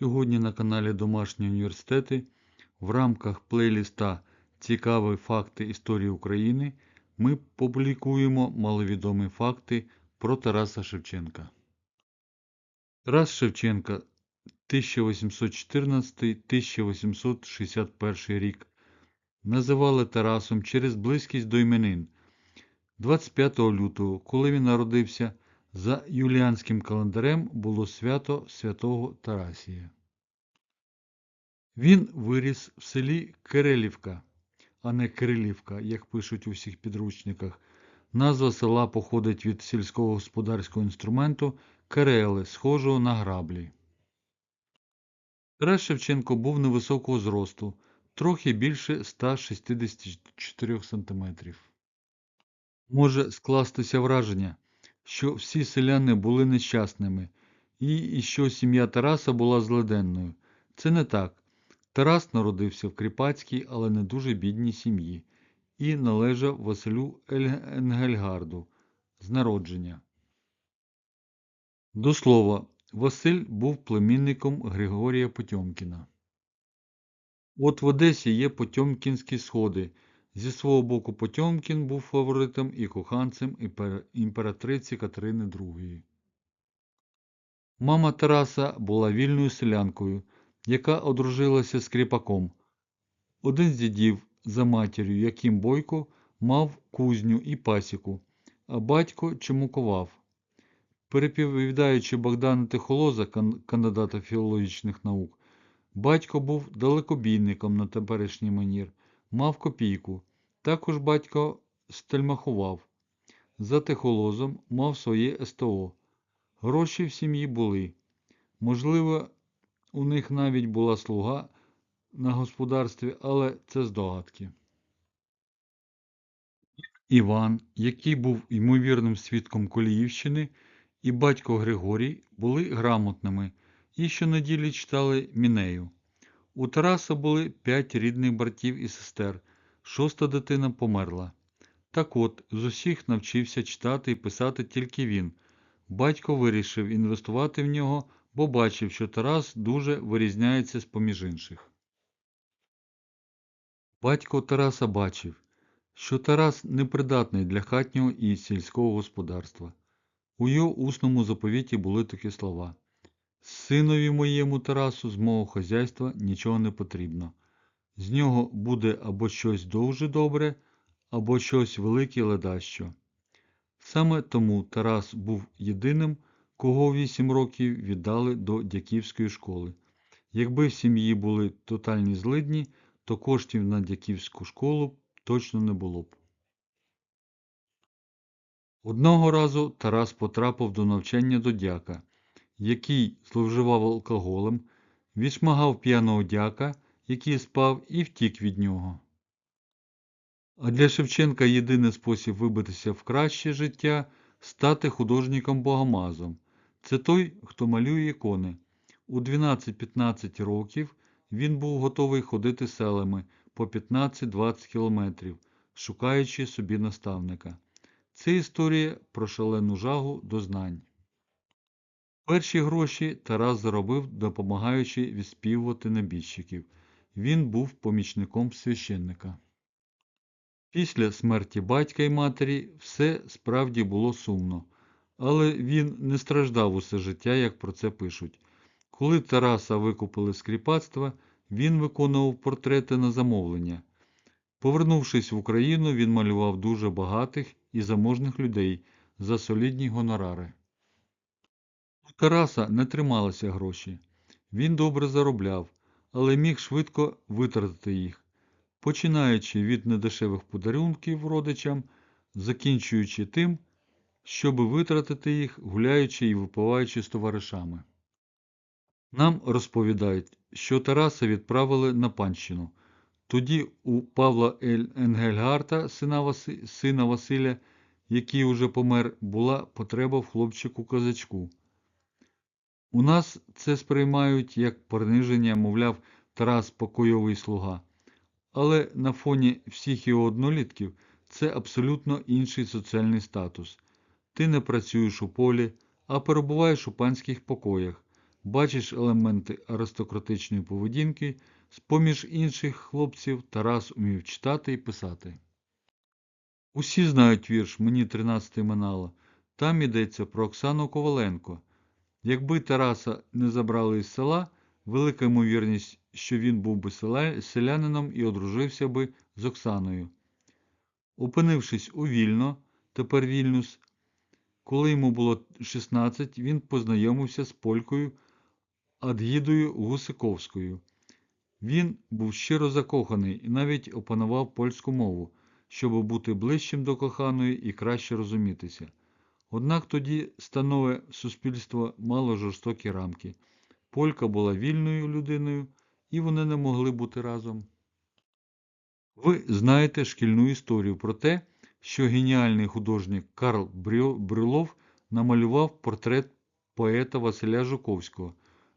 Сьогодні на каналі Домашні університети в рамках плейліста Цікаві факти історії України ми публікуємо маловідомі факти про Тараса Шевченка. Тарас Шевченка 1814-1861 рік називали Тарасом через близькість до іменин. 25 лютого, коли він народився, за юліанським календарем було свято святого Тарасія. Він виріс в селі Кирилівка, а не Кирилівка, як пишуть у всіх підручниках. Назва села походить від сільського господарського інструменту керели, схожого на граблі. Тарас Шевченко був невисокого зросту, трохи більше 164 см. Може скластися враження, що всі селяни були нещасними і, що сім'я Тараса була злиденною. Це не так. Тарас народився в кріпацькій, але не дуже бідній сім'ї і належав Василю Енгельгарду з народження. До слова, Василь був племінником Григорія Потьомкіна. От в Одесі є Потьомкінські сходи. Зі свого боку Потьомкін був фаворитом і коханцем імператриці Катерини II. Мама Тараса була вільною селянкою, яка одружилася з кріпаком. Один з дідів за матір'ю, Яким Бойко, мав кузню і пасіку, а батько чомукував. Переповідаючи Богдана Тихолоза, кандидата філологічних наук, батько був далекобійником на теперішній манір, мав копійку. Також батько стельмахував. За тихолозом мав своє СТО. Гроші в сім'ї були. Можливо, у них навіть була слуга на господарстві, але це здогадки. Іван, який був ймовірним свідком Коліївщини, і батько Григорій були грамотними і щонеділі читали Мінею. У Тараса були п'ять рідних братів і сестер, шоста дитина померла. Так от, з усіх навчився читати і писати тільки він. Батько вирішив інвестувати в нього, бо бачив, що Тарас дуже вирізняється з поміж інших. Батько Тараса бачив, що Тарас непридатний для хатнього і сільського господарства. У його усному заповіті були такі слова Синові моєму Тарасу з мого хазяйства нічого не потрібно. З нього буде або щось дуже добре, або щось велике ледащо. Саме тому Тарас був єдиним, кого вісім років віддали до дяківської школи. Якби в сім'ї були тотальні злидні, то коштів на дяківську школу точно не було б. Одного разу Тарас потрапив до навчання до дяка, який зловживав алкоголем, відшмагав п'яного дяка, який спав, і втік від нього. А для Шевченка єдиний спосіб вибитися в краще життя стати художником богомазом. Це той, хто малює ікони. У 12-15 років він був готовий ходити селами по 15-20 кілометрів, шукаючи собі наставника. Це історія про шалену жагу до знань. Перші гроші Тарас заробив, допомагаючи відспівувати небіжчиків. Він був помічником священника. Після смерті батька і матері все справді було сумно, але він не страждав усе життя, як про це пишуть. Коли Тараса викупили з кріпацтва, він виконував портрети на замовлення. Повернувшись в Україну, він малював дуже багатих і заможних людей за солідні гонорари. У Тараса не трималися гроші. Він добре заробляв, але міг швидко витратити їх, починаючи від недешевих подарунків родичам, закінчуючи тим, щоби витратити їх, гуляючи і випиваючи з товаришами. Нам розповідають, що Тараса відправили на панщину. Тоді у Павла Енгельгарта, сина Василя, який уже помер, була потреба в хлопчику-козачку. У нас це сприймають як приниження, мовляв, Тарас покойовий слуга. Але на фоні всіх його однолітків це абсолютно інший соціальний статус. Ти не працюєш у полі, а перебуваєш у панських покоях, бачиш елементи аристократичної поведінки, з-поміж інших хлопців Тарас умів читати і писати. Усі знають вірш Мені 13 минало. Там йдеться про Оксану Коваленко. Якби Тараса не забрали із села, велика ймовірність, що він був би селянином і одружився би з Оксаною. Опинившись у Вільно, тепер Вільнюс, коли йому було 16, він познайомився з полькою Адгідою Гусиковською. Він був щиро закоханий і навіть опанував польську мову, щоб бути ближчим до коханої і краще розумітися. Однак тоді станове суспільство мало жорстокі рамки. Полька була вільною людиною, і вони не могли бути разом. Ви знаєте шкільну історію про те, що геніальний художник Карл Брюлов намалював портрет поета Василя Жуковського.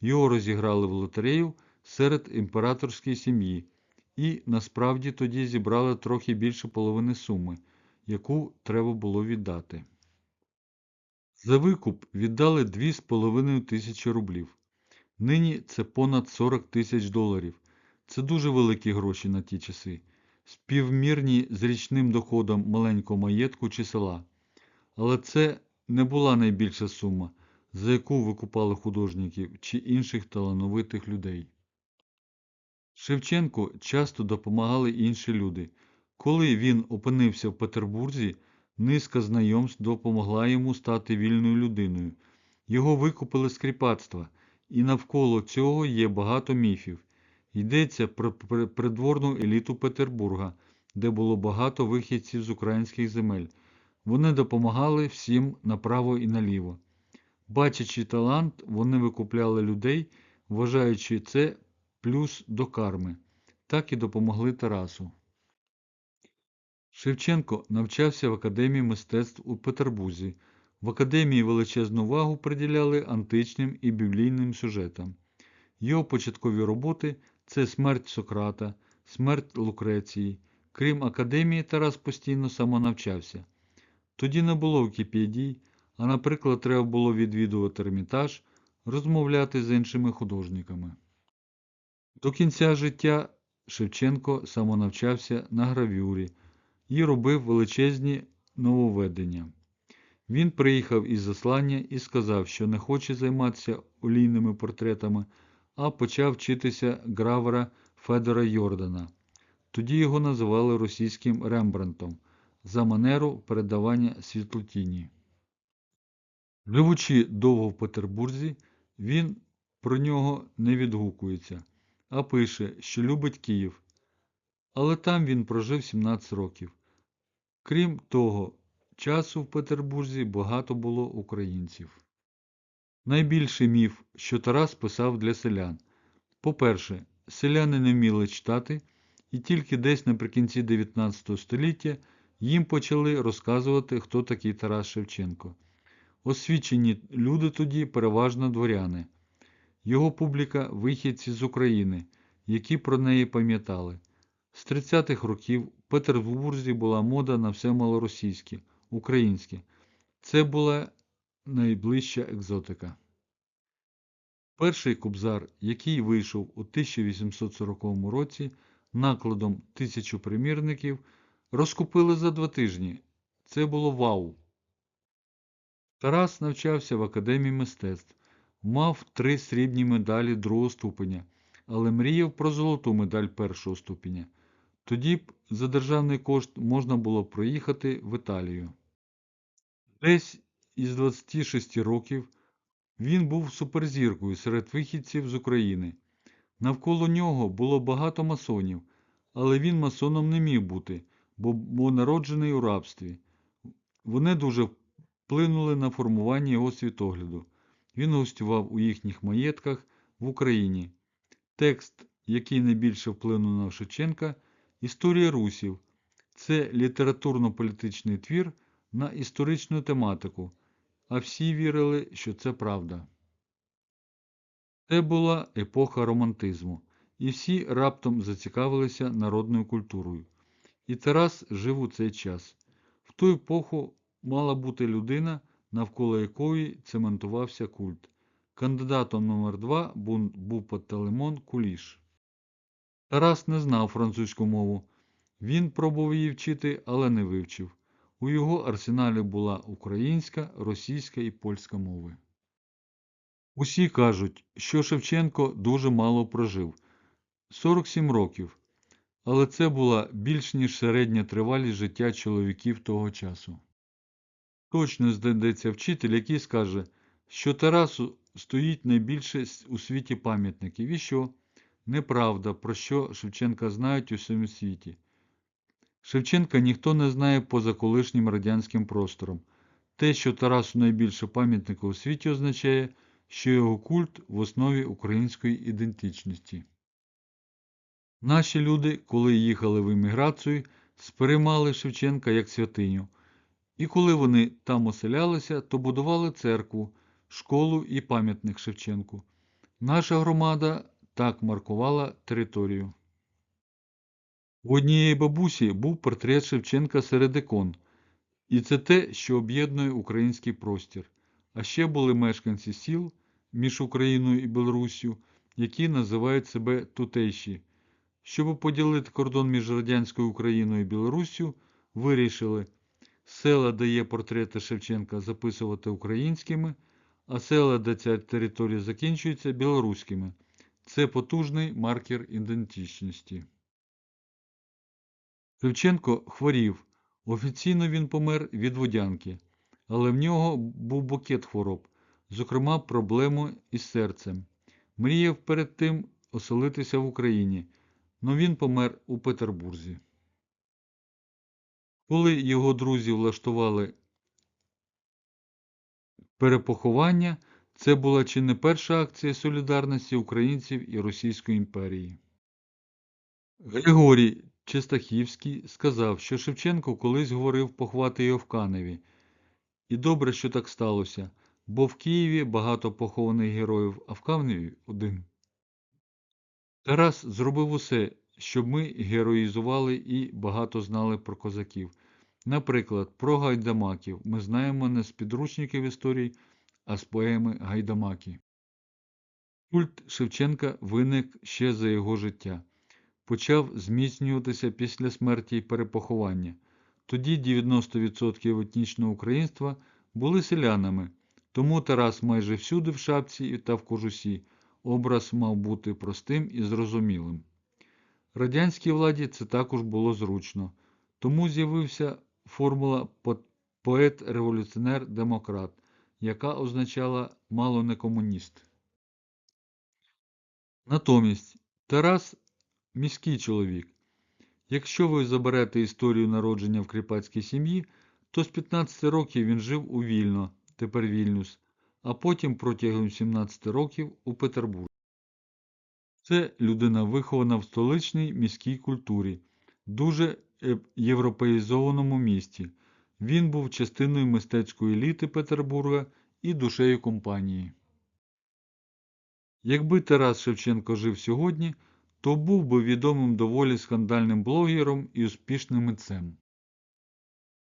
Його розіграли в лотерею серед імператорської сім'ї, і насправді тоді зібрали трохи більше половини суми, яку треба було віддати. За викуп віддали 2,5 тисячі рублів. Нині це понад 40 тисяч доларів. Це дуже великі гроші на ті часи, співмірні з річним доходом маленького маєтку чи села. Але це не була найбільша сума, за яку викупали художників чи інших талановитих людей. Шевченку часто допомагали інші люди. Коли він опинився в Петербурзі, низка знайомств допомогла йому стати вільною людиною. Його викупили з кріпацтва, і навколо цього є багато міфів. Йдеться про придворну еліту Петербурга, де було багато вихідців з українських земель. Вони допомагали всім направо і наліво. Бачачи талант, вони викупляли людей, вважаючи це плюс до карми. Так і допомогли Тарасу. Шевченко навчався в Академії мистецтв у Петербурзі. В академії величезну увагу приділяли античним і біблійним сюжетам. Його початкові роботи це смерть Сократа, смерть Лукреції. Крім академії, Тарас постійно самонавчався. Тоді не було Вікіпедії, а, наприклад, треба було відвідувати Ермітаж, розмовляти з іншими художниками. До кінця життя Шевченко самонавчався на гравюрі і робив величезні нововведення. Він приїхав із заслання і сказав, що не хоче займатися олійними портретами, а почав вчитися гравера Федора Йордана. Тоді його називали російським Рембрандтом за манеру передавання світлотіні. Живучи довго в Петербурзі, він про нього не відгукується, а пише, що любить Київ. Але там він прожив 17 років. Крім того, часу в Петербурзі багато було українців. Найбільший міф, що Тарас писав для селян. По-перше, селяни не вміли читати, і тільки десь наприкінці 19 століття їм почали розказувати, хто такий Тарас Шевченко. Освічені люди тоді переважно дворяни. Його публіка вихідці з України, які про неї пам'ятали. З 30-х років Петербурзі була мода на все малоросійське, українське. Це була найближча екзотика. Перший кобзар, який вийшов у 1840 році накладом тисячу примірників, розкупили за два тижні. Це було вау. Тарас навчався в Академії мистецтв, мав три срібні медалі другого ступеня, але мріяв про золоту медаль першого ступеня. Тоді б за державний кошт можна було проїхати в Італію. Десь із 26 років він був суперзіркою серед вихідців з України. Навколо нього було багато масонів, але він масоном не міг бути, бо був народжений у рабстві. Вони дуже вплинули на формування його світогляду. Він гостював у їхніх маєтках в Україні. Текст, який найбільше вплинув на Шевченка, Історія русів. Це літературно-політичний твір на історичну тематику, а всі вірили, що це правда. Це була епоха романтизму, і всі раптом зацікавилися народною культурою. І Тарас жив у цей час. В ту епоху мала бути людина, навколо якої цементувався культ. Кандидатом номер 2 був Пантелеймон Куліш. Тарас не знав французьку мову. Він пробував її вчити, але не вивчив. У його арсеналі була українська, російська і польська мови. Усі кажуть, що Шевченко дуже мало прожив 47 років, але це була більш ніж середня тривалість життя чоловіків того часу. Точно знайдеться вчитель, який скаже, що Тарасу стоїть найбільше у світі пам'ятників і що неправда, про що Шевченка знають у всьому світі. Шевченка ніхто не знає поза колишнім радянським простором. Те, що Тарасу найбільше пам'ятників у світі означає, що його культ в основі української ідентичності. Наші люди, коли їхали в еміграцію, сприймали Шевченка як святиню, і коли вони там оселялися, то будували церкву, школу і пам'ятник Шевченку. Наша громада так маркувала територію. У однієї бабусі був портрет Шевченка серед ікон, і це те, що об'єднує український простір. А ще були мешканці сіл між Україною і Білоруссю, які називають себе тутейші. Щоб поділити кордон між радянською Україною і Білоруссю, вирішили села, де є портрети Шевченка, записувати українськими, а села, де ця територія закінчується, білоруськими. Це потужний маркер ідентичності. Шевченко хворів. Офіційно він помер від водянки, але в нього був букет хвороб, зокрема, проблеми із серцем. Мріяв перед тим оселитися в Україні, но він помер у Петербурзі. Коли його друзі влаштували перепоховання, це була чи не перша акція солідарності українців і Російської імперії. Григорій Чистахівський сказав, що Шевченко колись говорив поховати його в Каневі. І добре, що так сталося, бо в Києві багато похованих героїв, а в Каневі один. Тарас зробив усе, щоб ми героїзували і багато знали про козаків. Наприклад, про гайдамаків ми знаємо не з підручників історій, а з поеми Гайдамаки. Культ Шевченка виник ще за його життя. Почав зміцнюватися після смерті і перепоховання. Тоді 90% етнічного українства були селянами, тому Тарас майже всюди в шапці та в кожусі образ мав бути простим і зрозумілим. Радянській владі це також було зручно, тому з'явився формула поет-революціонер-демократ, яка означала мало не комуніст. Натомість Тарас міський чоловік. Якщо ви заберете історію народження в кріпацькій сім'ї, то з 15 років він жив у Вільно, тепер Вільнюс, а потім протягом 17 років у Петербурзі. Це людина вихована в столичній міській культурі, дуже європеїзованому місті. Він був частиною мистецької еліти Петербурга і душею компанії. Якби Тарас Шевченко жив сьогодні, то був би відомим доволі скандальним блогером і успішним митцем.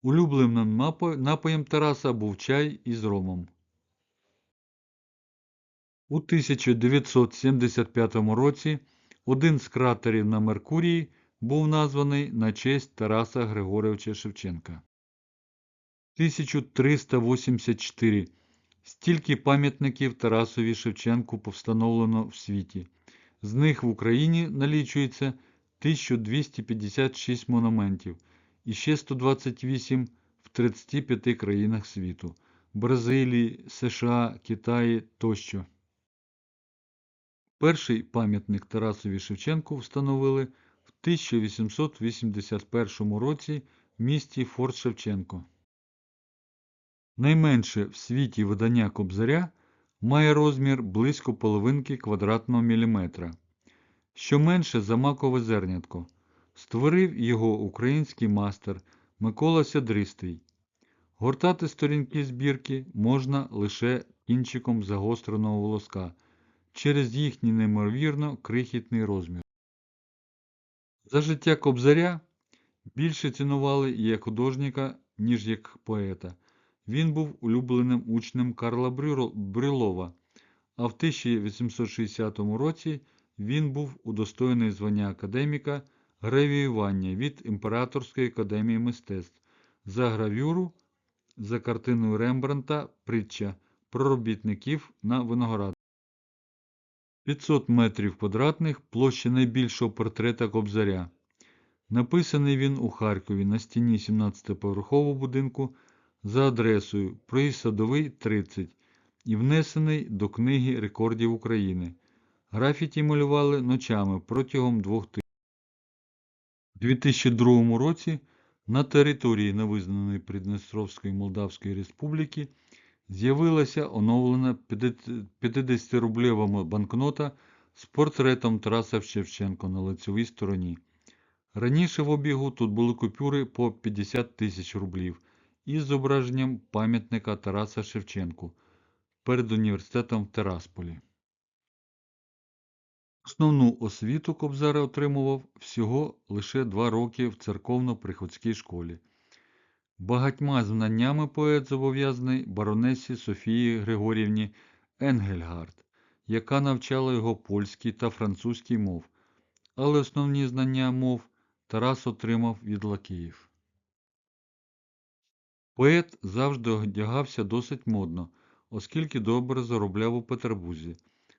Улюбленим напоєм Тараса був чай із ромом. У 1975 році один з кратерів на Меркурії був названий на честь Тараса Григоровича Шевченка. 1384. Стільки пам'ятників Тарасові Шевченку повстановлено в світі. З них в Україні налічується 1256 монументів і ще 128 в 35 країнах світу Бразилії, США, Китаї тощо. Перший пам'ятник Тарасові Шевченку встановили в 1881 році в місті Форт Шевченко. Найменше в світі видання Кобзаря має розмір близько половинки квадратного міліметра, що менше за макове зернятко. Створив його український мастер Микола Сядристий. Гортати сторінки збірки можна лише кінчиком загостреного волоска через їхній неймовірно крихітний розмір. За життя Кобзаря більше цінували як художника, ніж як поета. Він був улюбленим учнем Карла Брюлова, а в 1860 році він був удостоєний звання академіка гравіювання від Імператорської академії мистецтв за гравюру за картиною Рембранта Притча про робітників на виноград. 500 метрів квадратних площа найбільшого портрета Кобзаря. Написаний він у Харкові на стіні 17-поверхового будинку за адресою Проїзд Садовий 30 і внесений до Книги рекордів України. Графіті малювали ночами протягом двох тижнів. У 2002 році на території невизнаної Придністровської Молдавської Республіки з'явилася оновлена 50-рублєва банкнота з портретом Тараса Шевченка на лицевій стороні. Раніше в обігу тут були купюри по 50 тисяч рублів із зображенням пам'ятника Тараса Шевченку перед університетом в Терасполі. Основну освіту Кобзара отримував всього лише два роки в церковно-приходській школі. Багатьма знаннями поет зобов'язаний баронесі Софії Григорівні Енгельгард, яка навчала його польській та французькій мов, але основні знання мов Тарас отримав від лакеїв. Поет завжди одягався досить модно, оскільки добре заробляв у Петербурзі,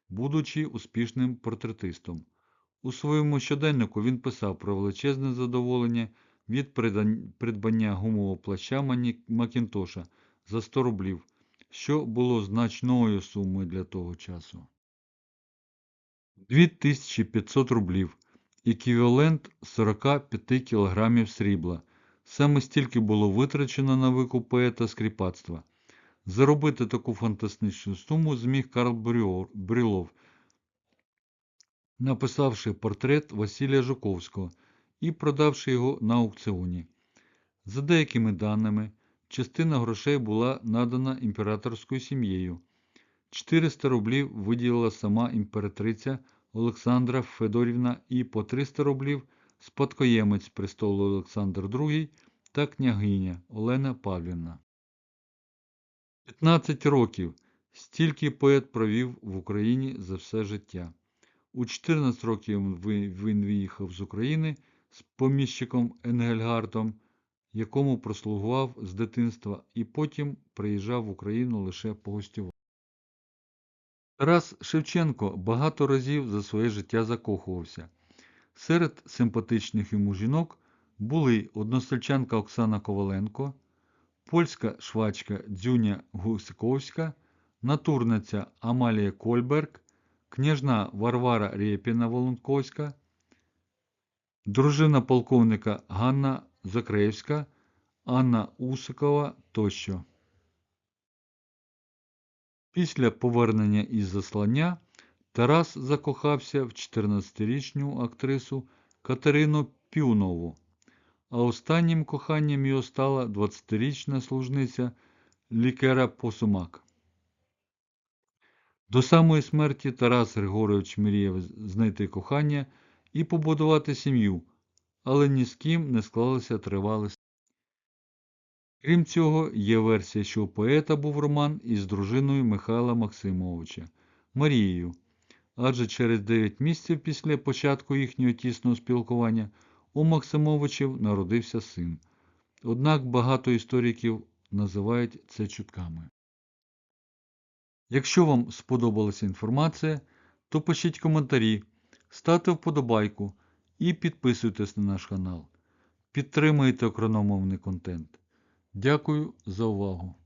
будучи успішним портретистом. У своєму щоденнику він писав про величезне задоволення від придбання гумового плаща Макінтоша за 100 рублів, що було значною сумою для того часу. 2500 рублів еквівалент 45 кг срібла. Саме стільки було витрачено на викуп поета скріпацтва. Заробити таку фантастичну суму зміг Карл Брюлов, написавши портрет Василія Жуковського і продавши його на аукціоні. За деякими даними, частина грошей була надана імператорською сім'єю. 400 рублів виділила сама імператриця Олександра Федорівна і по 300 рублів спадкоємець престолу Олександр II та княгиня Олена Павлівна. 15 років стільки поет провів в Україні за все життя. У 14 років він виїхав з України з поміщиком Енгельгартом, якому прослугував з дитинства, і потім приїжджав в Україну лише погостювати. Тарас Шевченко багато разів за своє життя закохувався. Серед симпатичних йому жінок були односельчанка Оксана Коваленко, польська швачка Дзюня Гусиковська, натурниця Амалія Кольберг, княжна Варвара Рєпіна Волонковська, дружина полковника Ганна Закреївська, Анна Усикова тощо. Після повернення із заслання Тарас закохався в 14-річну актрису Катерину Пюнову, а останнім коханням його стала 20-річна служниця Лікера Посумак. До самої смерті Тарас Григорович мріяв знайти кохання і побудувати сім'ю, але ні з ким не склалося тривале. Крім цього, є версія, що у поета був роман із дружиною Михайла Максимовича Марією, адже через 9 місяців після початку їхнього тісного спілкування у Максимовичів народився син. Однак багато істориків називають це чутками. Якщо вам сподобалася інформація, то пишіть коментарі, ставте вподобайку і підписуйтесь на наш канал. Підтримуйте окрономовний контент. Дякую за увагу!